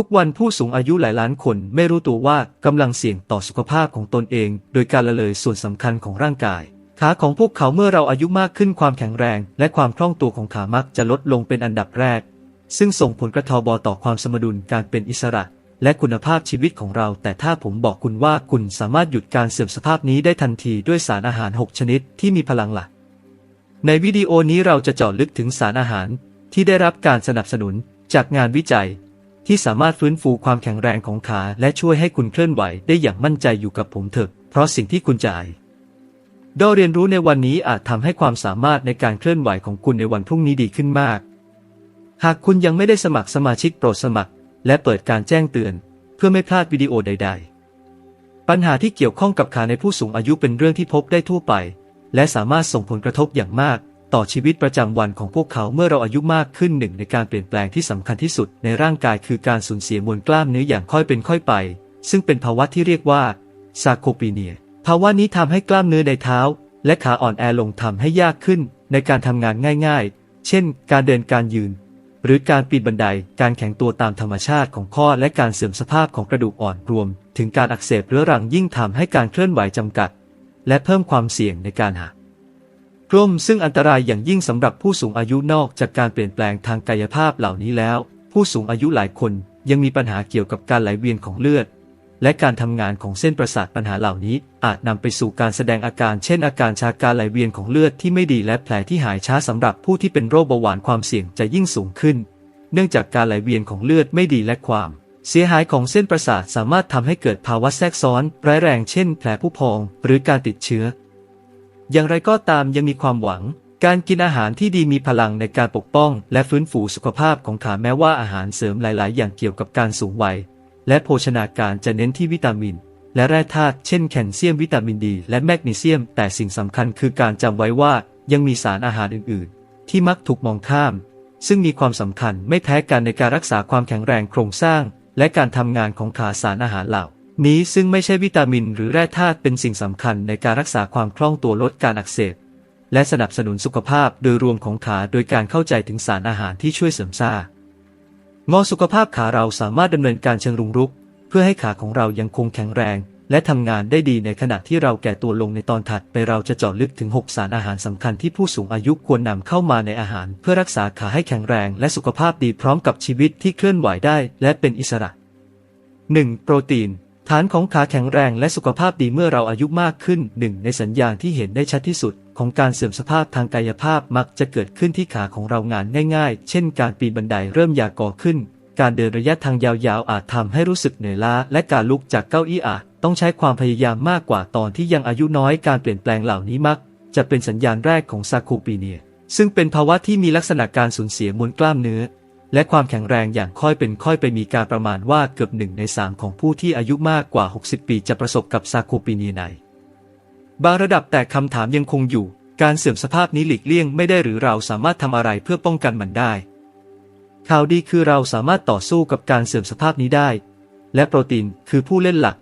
ทุกวันผู้สูงอายุหลายล้านคนไม่รู้ตัวว่ากำลังเสี่ยงต่อสุขภาพของตนเอง โดยการละเลยส่วนสำคัญของร่างกาย ขาของพวกเขาเมื่อเราอายุมากขึ้นความแข็งแรง และความคล่องตัวของขามักจะลดลงเป็นอันดับแรก ซึ่งส่งผลกระทบต่อความสมดุลการเป็นอิสระ และคุณภาพชีวิตของเรา แต่ถ้าผมบอกคุณว่าคุณสามารถหยุดการเสื่อมสภาพนี้ได้ทันทีด้วยสารอาหาร 6 ชนิดที่มีพลังหลัก ในวิดีโอนี้เราจะเจาะลึกถึงสารอาหารที่ได้รับการสนับสนุนจากงานวิจัย ที่สามารถฟื้นฟูความแข็งแรงของขา และช่วยให้คุณเคลื่อนไหวได้อย่างมั่นใจอยู่กับผมเถอะ เพราะสิ่งที่คุณจะอายดอเรียนรู้ในวันนี้อาจทำให้ความสามารถในการเคลื่อนไหวของคุณในวันพรุ่งนี้ดีขึ้นมาก หากคุณยังไม่ได้สมัครสมาชิกโปรดสมัคร และเปิดการแจ้งเตือน เพื่อไม่พลาดวิดีโอใด ๆ ปัญหาที่เกี่ยวข้องกับขาในผู้สูงอายุเป็นเรื่องที่พบได้ทั่วไป และสามารถส่งผลกระทบอย่างมาก ต่อชีวิตประจำวันของพวกเขาเมื่อเราอายุมากขึ้นหนึ่งในการเปลี่ยนแปลงที่สำคัญที่สุดในร่างกายคือการสูญเสียมวลกล้ามเนื้ออย่างค่อยเป็นค่อยไป ซึ่งเป็นภาวะที่เรียกว่าซาโคปีเนีย ภาวะนี้ทำให้กล้ามเนื้อในเท้า และขาอ่อนแอลงทำให้ยากขึ้นในการทำงานง่าย ๆ เช่น การเดินการยืน หรือการปีนบันได การแข็งตัวตามธรรมชาติของข้อและการเสื่อมสภาพของกระดูกอ่อนรวม ถึงการอักเสบเรื้อรังยิ่งทำให้การเคลื่อนไหวจำกัด และเพิ่มความเสี่ยงในการหัก กล้มซึ่งอันตรายอย่างยิ่งสำหรับผู้สูงอายุนอกจากการเปลี่ยนแปลงทางกายภาพเหล่านี้แล้ว ผู้สูงอายุหลายคนยังมีปัญหาเกี่ยวกับการไหลเวียนของเลือด และการทำงานของเส้นประสาทปัญหาเหล่านี้ อาจนำไปสู่การแสดงอาการ เช่นอาการชาการไหลเวียนของเลือดที่ไม่ดีและแผลที่หายช้าสำหรับผู้ที่เป็นโรคเบาหวานความเสี่ยงจะยิ่งสูงขึ้น เนื่องจากการไหลเวียนของเลือดไม่ดีและความเสียหายของเส้นประสาทสามารถทำให้เกิดภาวะแทรกซ้อนร้ายแรงเช่น แผลผู้พอง หรือการติดเชื้อ อย่างไรก็ตามยังมีความหวัง การกินอาหารที่ดีมีพลังในการปกป้อง และฟื้นฟูสุขภาพของขาแม้ว่าอาหารเสริมหลาย ๆ อย่างเกี่ยวกับการสูงวัย และโภชนาการจะเน้นที่วิตามิน และแร่ธาตุเช่นแคลเซียมวิตามินดี และแมกนีเซียม แต่สิ่งสำคัญคือการจำไว้ว่ายังมีสารอาหารอื่น ๆ ที่มักถูกมองข้าม ซึ่งมีความสำคัญไม่แพ้กันในการรักษาความแข็งแรงโครงสร้าง และการทำงานของขาสารอาหารเหล่า นี้ซึ่งไม่ใช่วิตามินหรือแร่ธาตุเป็นสิ่งสำคัญในการรักษาความคล่องตัวลดการอักเสบ และสนับสนุนสุขภาพโดยรวมของขาโดยการเข้าใจถึงสารอาหารที่ช่วยเสริมสร้างงอสุขภาพขาเราสามารถดำเนินการเชิงรุกรุก เพื่อให้ขาของเรายังคงแข็งแรง และทำงานได้ดีในขณะที่เราแก่ตัวลงในตอนถัดไปเราจะเจาะลึกถึง 6 สารอาหารสำคัญที่ผู้สูงอายุควรนำเข้ามาในอาหาร เพื่อรักษาขาให้แข็งแรง และสุขภาพดีพร้อมกับชีวิตที่เคลื่อนไหวได้ และเป็นอิสระ 1. โปรตีน ฐานของขาแข็งแรงและสุขภาพดีเมื่อเราอายุมากขึ้นหนึ่งในสัญญาณที่เห็นได้ชัดที่สุด ของการเสื่อมสภาพทางกายภาพมักจะเกิดขึ้นที่ขาของเรางานง่ายๆ เช่นการปีนบันไดเริ่มอยากก่อขึ้น การเดินระยะทางยาวๆ อาจทำให้รู้สึกเหนื่อยล้า และการลุกจากเก้าอี้อาจต้องใช้ความพยายามมากกว่าตอนที่ยังอายุน้อยการเปลี่ยนแปลงเหล่านี้มัก จะเป็นสัญญาณแรกของซาโคปีเนีย ซึ่งเป็นภาวะที่มีลักษณะการสูญเสียมวลกล้ามเนื้อ และความแข็งแรงอย่างค่อยเป็นค่อยไปมีการประมาณว่าเกือบหนึ่งในสามของผู้ที่อายุมากกว่า 60 ปีจะประสบกับซาโคปีเนียในบางระดับแต่คำถามยังคงอยู่ การเสื่อมสภาพนี้หลีกเลี่ยงไม่ได้หรือเราสามารถทำอะไรเพื่อป้องกันมันได้ ข่าวดีคือเราสามารถต่อสู้กับการเสื่อมสภาพนี้ได้ และโปรตีนคือผู้เล่นหลัก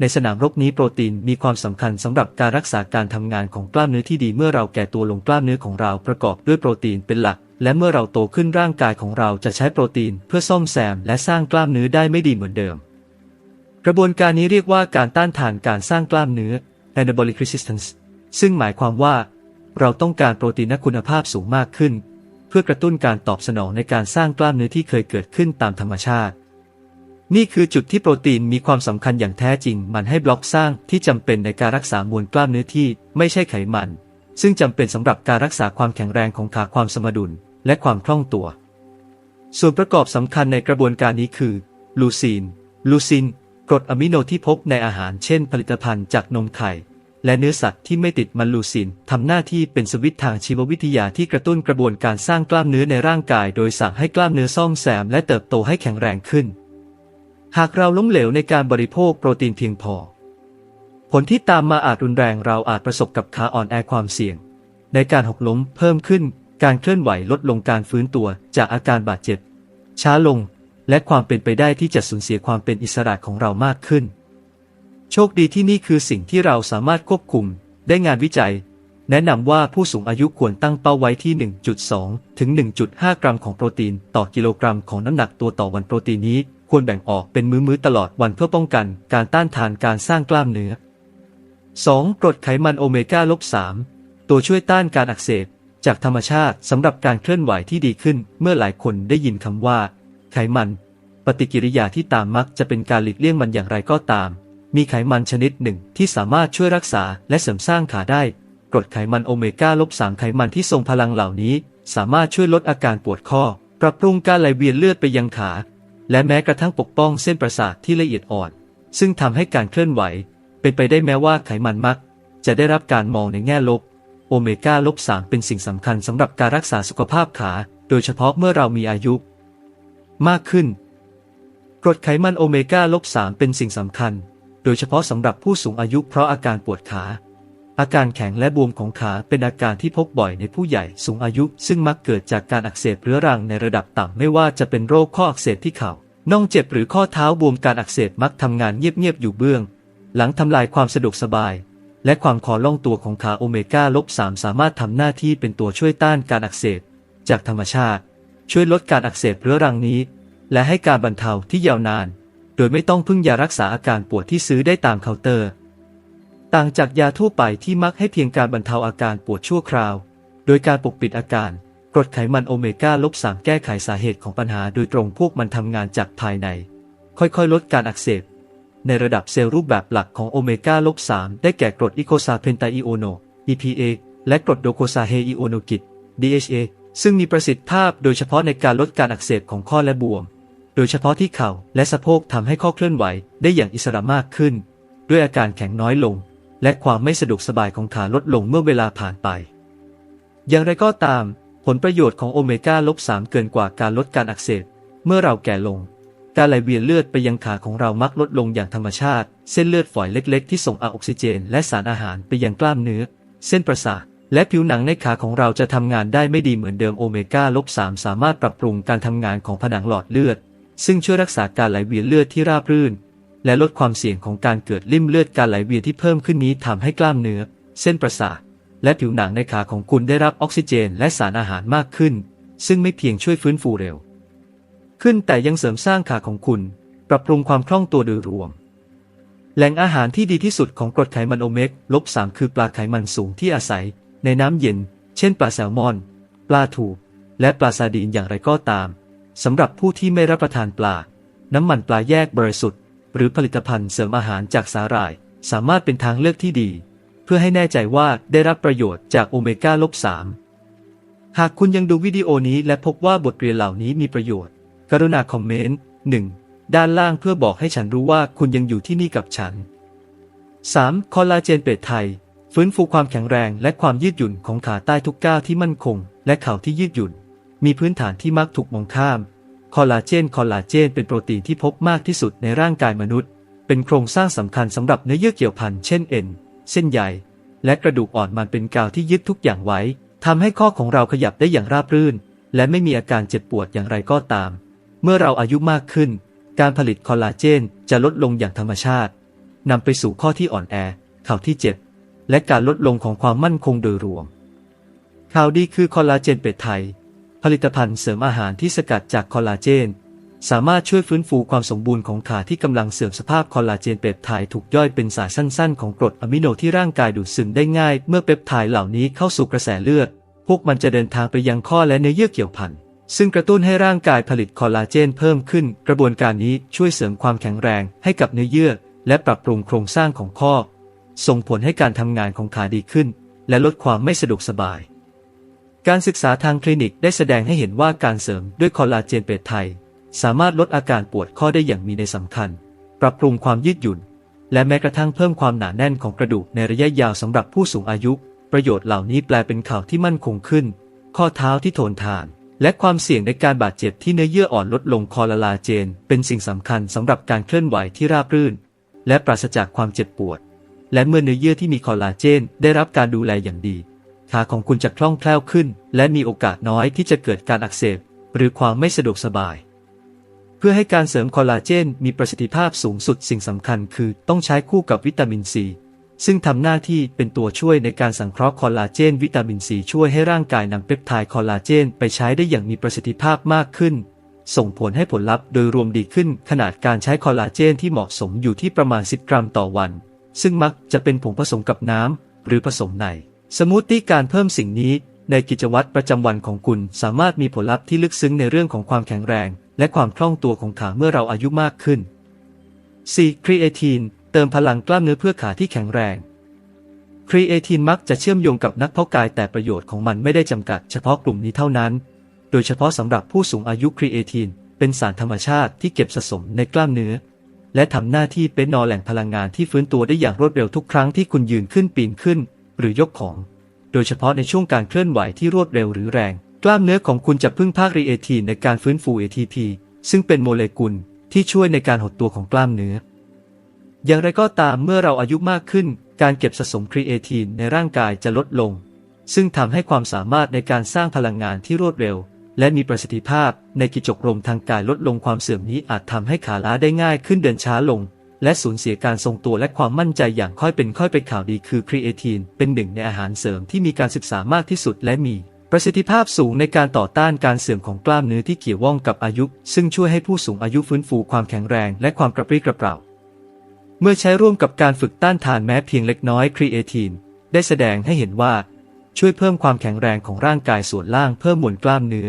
ในสนามรบนี้โปรตีนมีความสำคัญสำหรับการรักษาการทำงานของกล้ามเนื้อที่ดีเมื่อเราแก่ตัวลงกล้ามเนื้อของเราประกอบด้วยโปรตีนเป็นหลัก และเมื่อเราโตขึ้นร่างกายของเราจะใช้โปรตีนเพื่อซ่อมแซมและสร้างกล้ามเนื้อได้ไม่ดีเหมือนเดิม กระบวนการนี้เรียกว่าการต้านทานการสร้างกล้ามเนื้อ anabolic resistance ซึ่งหมายความว่า เราต้องการโปรตีนคุณภาพสูงมากขึ้น เพื่อกระตุ้นการตอบสนองในการสร้างกล้ามเนื้อที่เคยเกิดขึ้นตามธรรมชาติ นี่คือจุดที่โปรตีนมีความสำคัญอย่างแท้จริง มันให้บล็อกสร้างที่จำเป็นในการรักษามวลกล้ามเนื้อที่ไม่ใช่ไขมัน ซึ่งจำเป็นสำหรับการรักษาความแข็งแรงของขาความสมดุล และความคล่องตัว ส่วนประกอบสำคัญในกระบวนการนี้คือลูซีน ลูซินกรดอะมิโนที่พบในอาหารเช่น ผลิตภัณฑ์จากนมไข่และเนื้อสัตว์ที่ไม่ติดมันลูซินทำหน้าที่เป็นสวิตช์ทางชีววิทยาที่กระตุ้นกระบวนการสร้างกล้ามเนื้อในร่างกาย โดยสั่งให้กล้ามเนื้อซ่อมแซมและเติบโตให้แข็งแรงขึ้น หากเราล้มเหลวในการบริโภคโปรตีนเพียงพอ ผลที่ตามมาอาจรุนแรงเราอาจประสบกับขาอ่อนแอความเสี่ยง ในการหกล้มเพิ่มขึ้น การเคลื่อนไหวลดลงการฟื้นตัวจากอาการบาดเจ็บ ช้าลง และความเป็นไปได้ที่จะสูญเสียความเป็นอิสระของเรามากขึ้น โชคดีที่นี่คือสิ่งที่เราสามารถควบคุมได้งานวิจัย แนะนำว่าผู้สูงอายุควรตั้งเป้าไว้ที่ 1.2 ถึง 1.5 กรัมของโปรตีนต่อกิโลกรัมของน้ำหนักตัวต่อวันโปรตีนนี้ควรแบ่งออกเป็นมื้อๆตลอดวันเพื่อป้องกันการต้านทานการสร้างกล้ามเนื้อ 2. กรดไขมันโอเมก้าลบ3ตัวช่วยต้านการอักเสบ จากธรรมชาติสำหรับการเคลื่อนไหวที่ดีขึ้น เมื่อหลายคนได้ยินคำว่า ไขมัน ปฏิกิริยาที่ตามมักจะเป็นการหลีกเลี่ยงมันอย่างไรก็ตาม มีไขมันชนิดหนึ่งที่สามารถช่วยรักษาและเสริมสร้างขาได้กรดไขมันโอเมก้าลบ3ไขมันที่ทรงพลังเหล่านี้ สามารถช่วยลดอาการปวดข้อ ปรับปรุงการไหลเวียนเลือดไปยังขา และแม้กระทั่งปกป้องเส้นประสาทที่ละเอียดอ่อน ซึ่งทำให้การเคลื่อนไหว เป็นไปได้แม้ว่าไขมันมัก จะได้รับการมองในแง่ลบ โอเมก้าลบ3เป็นสิ่งสำคัญสำหรับการรักษาสุขภาพขา โดยเฉพาะเมื่อเรามีอายุ มากขึ้น กรดไขมันโอเมก้าลบ3เป็นสิ่งสำคัญ โดยเฉพาะสำหรับผู้สูงอายุเพราะอาการปวดขา อาการแข็งและบวมของขาเป็นอาการที่พบบ่อยในผู้ใหญ่สูงอายุ ซึ่งมักเกิดจากการอักเสบเรื้อรังในระดับต่ำไม่ว่าจะเป็นโรคข้ออักเสบที่เข่าน่องเจ็บหรือข้อเท้าบวมการอักเสบมักทำงานเงียบๆอยู่เบื้อง หลังทำลายความสะดวกสบาย และความคอล่องตัวของขาโอเมก้าลบ3สามารถทำหน้าที่เป็นตัวช่วยต้านการอักเสบจากธรรมชาติ ช่วยลดการอักเสบเรื้อรังนี้ และให้การบรรเทาที่ยาวนาน โดยไม่ต้องพึ่งยารักษาอาการปวดที่ซื้อได้ตามเคาน์เตอร์ ต่างจากยาทั่วไปที่มักให้เพียงการบรรเทาอาการปวดชั่วคราว โดยการปกปิดอาการกรดไขมันโอเมก้าลบ3แก้ไขสาเหตุของปัญหาโดยตรงพวกมันทำงานจากภายใน ค่อยๆ ลดการอักเสบ ในระดับเซลล์รูปแบบหลักของโอเมก้าลบ3ได้แก่กรดอิโคซาเพนไตอิโอโน EPA และกรดโดโคซาเฮอิโอโนกิด DHA ซึ่งมีประสิทธิภาพโดยเฉพาะในการลดการอักเสบของข้อและบวม โดยเฉพาะที่เข่าและสะโพกทำให้ข้อเคลื่อนไหวได้อย่างอิสระมากขึ้น ด้วยอาการแข็งน้อยลง และความไม่สะดวกสบายของขาลดลงเมื่อเวลาผ่านไป อย่างไรก็ตาม ผลประโยชน์ของโอเมก้าลบ3เกินกว่าการลดการอักเสบเมื่อเราแก่ลง การไหลเวียนเลือดไปยังขาของเรามักลดลงอย่างธรรมชาติ เส้นเลือดฝอยเล็ก ๆ ที่ส่งออกซิเจน และสารอาหารไปยังกล้ามเนื้อ เส้นประสาท และผิวหนังในขาของเราจะทำงานได้ไม่ดีเหมือนเดิมโอเมก้าลบ3สามารถปรับปรุงการทำงานของผนังหลอดเลือด ซึ่งช่วยรักษาการไหลเวียนเลือดที่ราบรื่น และลดความเสี่ยงของการเกิดริ่มเลือดการไหลเวียนที่เพิ่มขึ้นนี้ทำให้กล้ามเนื้อ เส้นประสาท และผิวหนังในขาของคุณได้รับออกซิเจน และสารอาหารมากขึ้น ซึ่งไม่เพียงช่วยฟื้นฟูเร็ว ขึ้นแต่ยังเสริมสร้างขาของคุณ ปรับปรุงความคล่องตัวโดยรวม แหล่งอาหารที่ดีที่สุดของกรดไขมันโอเมกลบ3คือปลาไขมันสูงที่อาศัย ในน้ำเย็น เช่นปลาแซลมอน ปลาถูและปลาซาดีนอย่างไรก็ตามสำหรับผู้ที่ไม่รับประทานปลา น้ำมันปลาแยกบริสุทธิ์ หรือผลิตภัณฑ์เสริมอาหารจากสาหร่าย สามารถเป็นทางเลือกที่ดี เพื่อให้แน่ใจว่าได้รับประโยชน์จากโอเมก้าลบ3หากคุณยังดูวิดีโอนี้และพบว่าบทเรียนเหล่านี้มีประโยชน์ กรุณาคอมเมนต์ 1. ด้านล่างเพื่อบอกให้ฉันรู้ว่าคุณยังอยู่ที่นี่กับฉัน 3. คอลลาเจนเป็ดไทย ฟื้นฟูความแข็งแรงและความยืดหยุ่นของขาใต้ทุกก้าวที่มั่นคง และเข่าที่ยืดหยุ่น มีพื้นฐานที่มักถูกมองข้าม คอลลาเจน คอลลาเจน เป็นโปรตีนที่พบมากที่สุดในร่างกายมนุษย์ เป็นโครงสร้างสำคัญสำหรับเนื้อเยื่อเกี่ยวพันเช่นเอ็น เส้นใย และกระดูกอ่อนมันเป็นกาวที่ยึดทุกอย่างไว้ทำให้ข้อของเราขยับได้อย่างราบรื่น และไม่มีอาการเจ็บปวดอย่างไรก็ตาม เมื่อเราอายุมากขึ้น การผลิตคอลลาเจนจะลดลงอย่างธรรมชาตินำไปสู่ข้อที่อ่อนแอเข่าที่เจ็บและการลดลงของความมั่นคงโดยรวม ข่าวดีคือคอลลาเจนเป็ดไทย ผลิตภัณฑ์เสริมอาหารที่สกัดจากคอลลาเจน สามารถช่วยฟื้นฟูความสมบูรณ์ของขาที่กำลังเสื่อมสภาพคอลลาเจนเปปไทด์ถูกย่อยเป็นสายสั้น ๆ ของกรดอะมิโนที่ร่างกายดูดซึมได้ง่าย เมื่อเปปไทด์เหล่านี้เข้าสู่กระแสเลือด พวกมันจะเดินทางไปยังข้อและเนื้อเยื่อเกี่ยวพัน ซึ่งกระตุ้นให้ร่างกายผลิตคอลลาเจนเพิ่มขึ้น กระบวนการนี้ช่วยเสริมความแข็งแรงให้กับเนื้อเยื่อ และปรับปรุงโครงสร้างของข้อ ส่งผลให้การทำงานของขาดีขึ้น และลดความไม่สะดวกสบาย การศึกษาทางคลินิกได้แสดงให้เห็นว่าการเสริมด้วยคอลลาเจนเป็ดไทย สามารถลดอาการปวดข้อได้อย่างมีในสำคัญ ปรับปรุงความยืดหยุ่น และแม้กระทั่งเพิ่มความหนาแน่นของกระดูกในระยะยาวสำหรับผู้สูงอายุ ประโยชน์เหล่านี้แปลเป็นข่าวที่มั่นคงขึ้น ข้อเท้าที่ทนทาน และความเสี่ยงในการบาดเจ็บที่เนื้อเยื่ออ่อนลดลงคอลลาเจน เป็นสิ่งสำคัญสำหรับการเคลื่อนไหวที่ราบรื่น และปราศจากความเจ็บปวด และเมื่อเนื้อเยื่อที่มีคอลลาเจน ได้รับการดูแลอย่างดีขาของคุณจะคล่องแคล่วขึ้น และมีโอกาสน้อยที่จะเกิดการอักเสบ หรือความไม่สะดวกสบาย เพื่อให้การเสริมคอลลาเจนมีประสิทธิภาพสูงสุดสิ่งสำคัญคือต้องใช้คู่กับวิตามินซี ซึ่งทำหน้าที่เป็นตัวช่วยในการสังเคราะห์คอลลาเจน วิตามินซีช่วยให้ร่างกายนำเปปไทด์คอลลาเจน ไปใช้ได้อย่างมีประสิทธิภาพมากขึ้น ส่งผลให้ผลลัพธ์โดยรวมดีขึ้นขนาดการใช้คอลลาเจนที่เหมาะสมอยู่ที่ประมาณ 10 กรัมต่อวัน ซึ่งมักจะเป็นผงผสมกับน้ำหรือผสมใน สมูทตี้การเพิ่มสิ่งนี้ในกิจวัตรประจำวันของคุณสามารถมีผลลัพธ์ที่ลึกซึ้งในเรื่องของความแข็งแรง และความคล่องตัวของขาเมื่อเราอายุมากขึ้น 4. ครีเอทีน เติมพลังกล้ามเนื้อเพื่อขาที่แข็งแรงครีเอทีนมักจะเชื่อมโยงกับนักเพาะกายแต่ประโยชน์ของมันไม่ได้จำกัดเฉพาะกลุ่มนี้เท่านั้น โดยเฉพาะสำหรับผู้สูงอายุครีเอทีนเป็นสารธรรมชาติที่เก็บสะสมในกล้ามเนื้อ และทำหน้าที่เป็นนอแหล่งพลังงานที่ฟื้นตัวได้อย่างรวดเร็วทุกครั้งที่คุณยืนขึ้นปีนขึ้น หรือยกของ โดยเฉพาะในช่วงการเคลื่อนไหวที่รวดเร็วหรือแรง กล้ามเนื้อของคุณจะพึ่งพาครีเอทีนในการฟื้นฟู ATP ซึ่งเป็นโมเลกุลที่ช่วยในการหดตัวของกล้ามเนื้อ อย่างไรก็ตามเมื่อเราอายุมากขึ้น การเก็บสะสมครีเอทีนในร่างกายจะลดลง ซึ่งทำให้ความสามารถในการสร้างพลังงานที่รวดเร็ว และมีประสิทธิภาพในกิจกรมทางกายลดลงความเสื่อมนี้อาจทำให้ขาล้าได้ง่ายขึ้นเดินช้าลง และสูญเสียการทรงตัวและความมั่นใจอย่างค่อยเป็นค่อยไปข่าวดีคือครีเอทีนเป็นหนึ่งในอาหารเสริมที่มีการศึกษามากที่สุดและมีประสิทธิภาพสูงในการต่อต้านการเสื่อมของกล้ามเนื้อที่เกี่ยวข้องกับอายุ ซึ่งช่วยให้ผู้สูงอายุฟื้นฟูความแข็งแรงและความกระปรี้กระเปร่า เมื่อใช้ร่วมกับการฝึกต้านทานแม้เพียงเล็กน้อยครีเอทีนได้แสดงให้เห็นว่า ช่วยเพิ่มความแข็งแรงของร่างกายส่วนล่างเพิ่มมวลกล้ามเนื้อ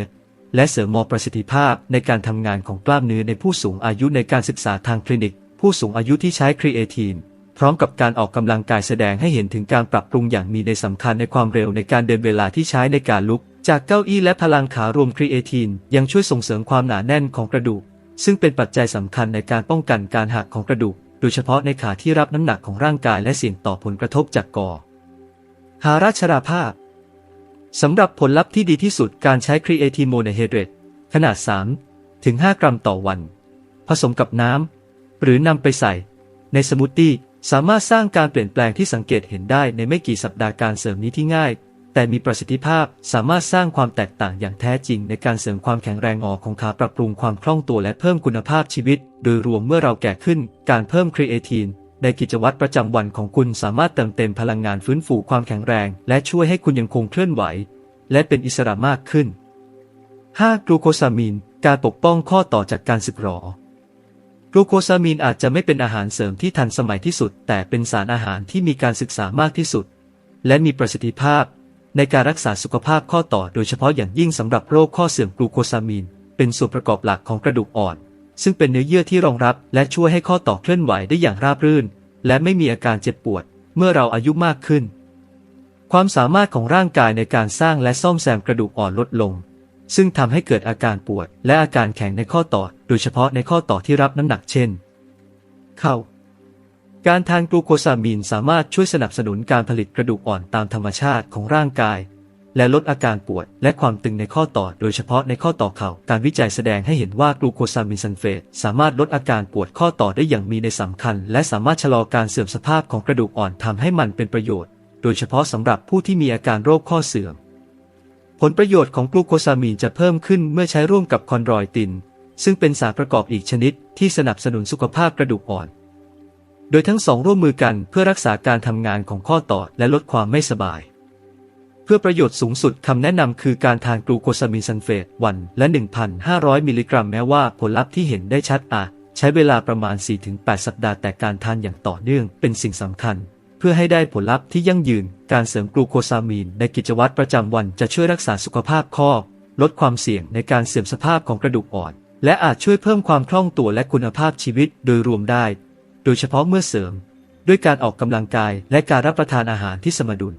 และเสริมมอประสิทธิภาพในการทำงานของกล้ามเนื้อในผู้สูงอายุในการศึกษาทางคลินิก ผู้สูงอายุที่ใช้ครีเอทีนพร้อมกับการออกกำลังกายแสดงให้เห็นถึงการปรับปรุงอย่างมีในสำคัญในความเร็วในการเดินเวลาที่ใช้ในการลุก จากเก้าอี้และพลังขารวมครีเอทีนยังช่วยส่งเสริมความหนาแน่นของกระดูก ซึ่งเป็นปัจจัยสำคัญในการป้องกันการหักของกระดูก ดยเฉพาะในขาที่รับน้ำหนักของร่างกายและเสี่ยงต่อผลกระทบจากกอหาราชราภาพสำหรับผลลัพธ์ที่ดีที่สุดการใช้ครีเอทีโมโนไฮเดรตขนาด 3 ถึง 5 กรัมต่อวัน ผสมกับน้ำ หรือนำไปใส่ ในสมูทตี้สามารถสร้างการเปลี่ยนแปลงที่สังเกตเห็นได้ในไม่กี่สัปดาห์การเสริมนี้ที่ง่าย แต่มีประสิทธิภาพสามารถสร้างความแตกต่างอย่างแท้จริง ในการเสริมความแข็งแรงออกของขาปรับปรุงความคล่องตัวและเพิ่มคุณภาพชีวิต โดยรวมเมื่อเราแก่ขึ้น การเพิ่มครีเอทีนในกิจวัตรประจำวันของคุณสามารถเติมเต็มพลังงานฟื้นฟูความแข็งแรง และช่วยให้คุณยังคงเคลื่อนไหว และเป็นอิสระมากขึ้น 5. กลูโคซามีน การปกป้องข้อต่อจากการสึกหรอกลูโคซามีนอาจจะไม่เป็นอาหารเสริมที่ทันสมัยที่สุด แต่เป็นสารอาหารที่มีการศึกษามากที่สุด และมีประสิทธิภาพ ในการรักษาสุขภาพข้อต่อโดยเฉพาะอย่างยิ่งสำหรับโรคข้อเสื่อมกลูโคซามีน เป็นส่วนประกอบหลักของกระดูกอ่อน ซึ่งเป็นเนื้อเยื่อที่รองรับและช่วยให้ข้อต่อเคลื่อนไหวได้อย่างราบรื่น และไม่มีอาการเจ็บปวด เมื่อเราอายุมากขึ้น ความสามารถของร่างกายในการสร้างและซ่อมแซมกระดูกอ่อนลดลง ซึ่งทำให้เกิดอาการปวด และอาการแข็งในข้อต่อ โดยเฉพาะในข้อต่อที่รับน้ำหนักเช่น เข่า การทานกลูโคซามีนสามารถช่วยสนับสนุนการผลิตกระดูกอ่อนตามธรรมชาติของร่างกาย และลดอาการปวดและความตึงในข้อต่อ โดยเฉพาะในข้อต่อเข่า การวิจัยแสดงให้เห็นว่ากลูโคซามีนซัลเฟตสามารถลดอาการปวดข้อต่อได้อย่างมีในสำคัญ และสามารถชะลอการเสื่อมสภาพของกระดูกอ่อนทำให้มันเป็นประโยชน์ โดยเฉพาะสำหรับผู้ที่มีอาการโรคข้อเสื่อม ผลประโยชน์ของกลูโคซามีนจะเพิ่มขึ้นเมื่อใช้ร่วมกับคอนรอยติน ซึ่งเป็นสารประกอบอีกชนิดที่สนับสนุนสุขภาพกระดูกอ่อน โดยทั้งสองร่วมมือกันเพื่อรักษาการทำงานของข้อต่อและลดความไม่สบาย เพื่อประโยชน์สูงสุดคำแนะนำคือการทานกลูโคซามีนซัลเฟตวันละ 1,500 มิลลิกรัมแม้ว่าผลลัพธ์ที่เห็นได้ชัดอาจใช้เวลาประมาณ 4-8 สัปดาห์แต่การทานอย่างต่อเนื่องเป็นสิ่งสำคัญ เพื่อให้ได้ผลลัพธ์ที่ยั่งยืน การเสริมกลูโคซามีนในกิจวัตรประจำวันจะช่วยรักษาสุขภาพข้อ ลดความเสี่ยงในการเสื่อมสภาพของกระดูกอ่อน และอาจช่วยเพิ่มความคล่องตัวและคุณภาพชีวิตโดยรวมได้ โดยเฉพาะเมื่อเสริม ด้วยการออกกำลังกายและการรับประทานอาหารที่สมดุล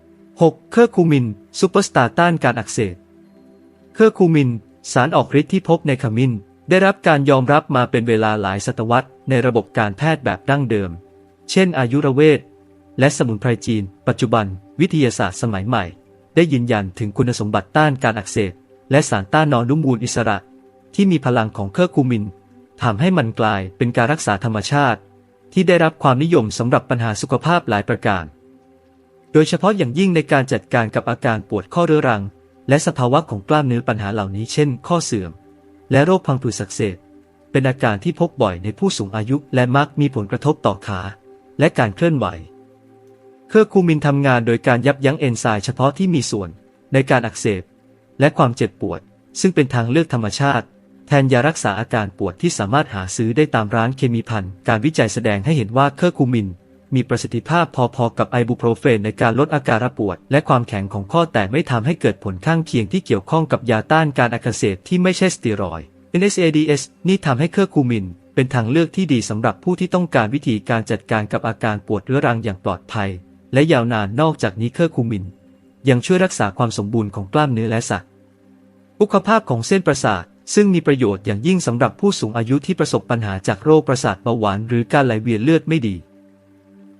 6. เคอร์คูมินซูเปอร์สตาร์ต้านการอักเสบเคอร์คูมิน สารออกฤทธิ์ที่พบในขมิ้น ได้รับการยอมรับมาเป็นเวลาหลายศตวรรษในระบบการแพทย์แบบดั้งเดิม เช่น อายุรเวทและสมุนไพรจีน ปัจจุบัน วิทยาศาสตร์สมัยใหม่ ได้ยืนยันถึงคุณสมบัติต้านการอักเสบและสารต้านนอนนุ่มมูลอิสระ ที่มีพลังของเคอร์คูมิน ทำให้มันกลายเป็นการรักษาธรรมชาติ ที่ได้รับความนิยมสำหรับปัญหาสุขภาพหลายประการ โดยเฉพาะอย่างยิ่งในการจัดการกับอาการปวดข้อเรื้อรัง และสภาวะของกล้ามเนื้อปัญหาเหล่านี้เช่น ข้อเสื่อม และโรคพังผืดอักเสบเป็นอาการที่พบบ่อยในผู้สูงอายุและมักมีผลกระทบต่อขา และการเคลื่อนไหว เคอร์คูมินทำงานโดยการยับยั้งเอนไซม์เฉพาะที่มีส่วนในการอักเสบ และความเจ็บปวด ซึ่งเป็นทางเลือกธรรมชาติ แทนยารักษาอาการปวดที่สามารถหาซื้อได้ตามร้านเคมีภัณฑ์การวิจัยแสดงให้เห็นว่าเคอร์คูมิน มีประสิทธิภาพพอๆกับไอบูโปรเฟนในการลดอาการปวด และความแข็งของข้อแต่ไม่ทำให้เกิดผลข้างเคียงที่เกี่ยวข้องกับยาต้านการอักเสบที่ไม่ใช่สเตียรอยด์ NSAIDs นี่ทำให้เคอร์คูมิน เป็นทางเลือกที่ดีสำหรับผู้ที่ต้องการวิธีการจัดการกับอาการปวดเรื้อรังอย่างปลอดภัย และยาวนานนอกจากนี้เคอร์คูมิน ยังช่วยรักษาความสมบูรณ์ของกล้ามเนื้อและสัตว์สุขภาพของเส้นประสาท ซึ่งมีประโยชน์อย่างยิ่งสำหรับผู้สูงอายุที่ประสบปัญหาจากโรคประสาทเบาหวานหรือการไหลเวียนเลือดไม่ดี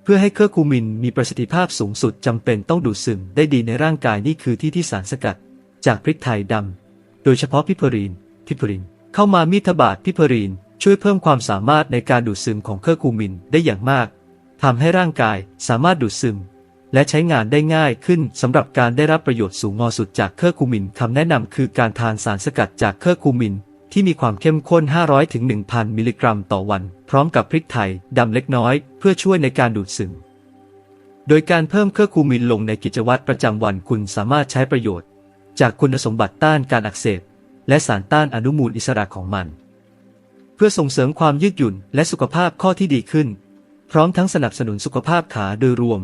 เพื่อให้เคอร์คูมินมีประสิทธิภาพสูงสุดจำเป็นต้องดูดซึมได้ดีในร่างกายนี่คือที่ที่สารสกัด จากพริกไทยดำโดยเฉพาะพิเพรีนพิเพริน เข้ามามีทบาทพิเพรีน ช่วยเพิ่มความสามารถในการดูดซึมของเคอร์คูมินได้อย่างมากทำให้ร่างกายสามารถดูดซึม และใช้งานได้ง่ายขึ้นสำหรับการได้รับประโยชน์สูงงอสุดจากเคอร์คูมินคำแนะนำคือการทานสารสกัดจากเคอร์คูมิน ที่มีความเข้มข้น 500ถึง1,000 มิลลิกรัมต่อวัน พร้อมกับพริกไทยดำเล็กน้อย เพื่อช่วยในการดูดซึมโดยการเพิ่มเคอร์คูมินลงในกิจวัตรประจำวันคุณสามารถใช้ประโยชน์ จากคุณสมบัติต้านการอักเสบ และสารต้านอนุมูลอิสระของมัน เพื่อส่งเสริมความยืดหยุ่นและสุขภาพข้อที่ดีขึ้น พร้อมทั้งสนับสนุนสุขภาพขาโดยรวม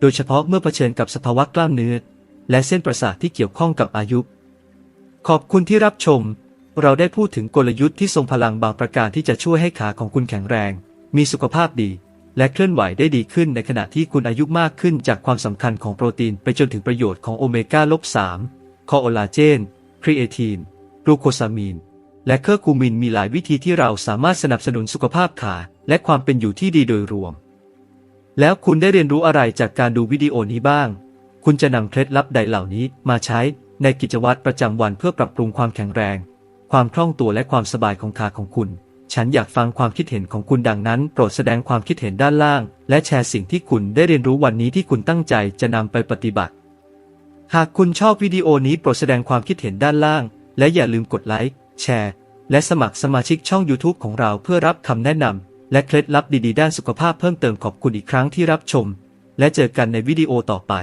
โดยเฉพาะเมื่อเผชิญกับสภาวะกล้ามเนื้อ และเส้นประสาทที่เกี่ยวข้องกับอายุ ขอบคุณที่รับชม เราได้พูดถึงกลยุทธ์ที่ทรงพลังบางประการที่จะช่วยให้ขาของคุณแข็งแรง มีสุขภาพดี และเคลื่อนไหวได้ดีขึ้นในขณะที่คุณอายุมากขึ้นจากความสำคัญของโปรตีนไปจนถึงประโยชน์ของโอเมก้าลบ3คอโอลาเจน ครีเอทีนกลูโคซามีน และเคอร์คูมินมีหลายวิธีที่เราสามารถสนับสนุนสุขภาพขาและความเป็นอยู่ที่ดีโดยรวม แล้วคุณได้เรียนรู้อะไรจากการดูวิดีโอนี้บ้าง คุณจะนำเคล็ดลับใดเหล่านี้มาใช้ในกิจวัตรประจำวันเพื่อปรับปรุงความแข็งแรง ความคล่องตัวและความสบายของขาของคุณ ฉันอยากฟังความคิดเห็นของคุณดังนั้น โปรดแสดงความคิดเห็นด้านล่าง และแชร์สิ่งที่คุณได้เรียนรู้วันนี้ที่คุณตั้งใจจะนำไปปฏิบัติ หากคุณชอบวิดีโอนี้โปรดแสดงความคิดเห็นด้านล่าง และอย่าลืมกดไลค์ แชร์ และสมัครสมาชิกช่อง YouTube ของเราเพื่อรับคำแนะนำ และเคล็ดลับดีๆ ด้านสุขภาพเพิ่มเติมขอบคุณอีกครั้งที่รับชม และเจอกันในวิดีโอต่อไป